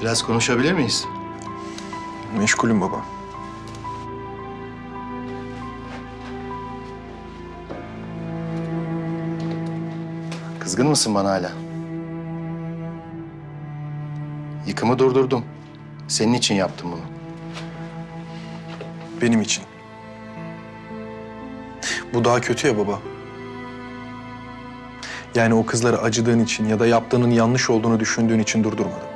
Biraz konuşabilir miyiz? Meşgulüm baba. Kızgın mısın bana hala? Yıkımı durdurdum. Senin için yaptım bunu. Benim için. Bu daha kötü ya baba. Yani o kızlara acıdığın için ya da yaptığının yanlış olduğunu düşündüğün için durdurmadım.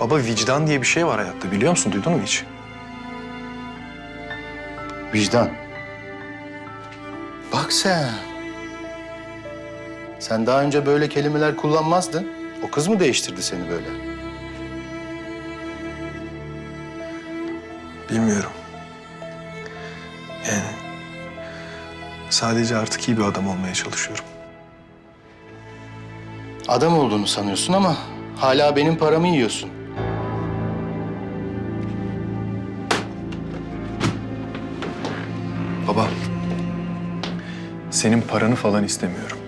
Baba vicdan diye bir şey var hayatta biliyor musun? Duydun mu hiç? Vicdan. Bak sen. Sen daha önce böyle kelimeler kullanmazdın. O kız mı değiştirdi seni böyle? Bilmiyorum. Yani sadece artık iyi bir adam olmaya çalışıyorum. Adam olduğunu sanıyorsun ama hala benim paramı yiyorsun. Baba, senin paranı falan istemiyorum.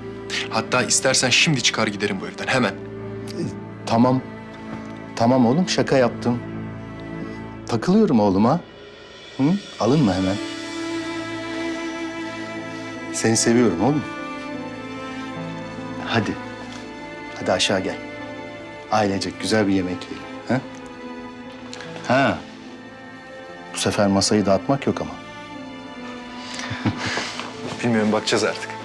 Hatta istersen şimdi çıkar giderim bu evden hemen. Tamam. Tamam oğlum şaka yaptım. Takılıyorum oğluma. Hı? Alınma hemen. Seni seviyorum oğlum. Hadi. Hadi aşağı gel. Ailecek güzel bir yemek yiyelim. Ha? Ha. Bu sefer masayı dağıtmak yok ama. Bilmiyorum bakacağız artık.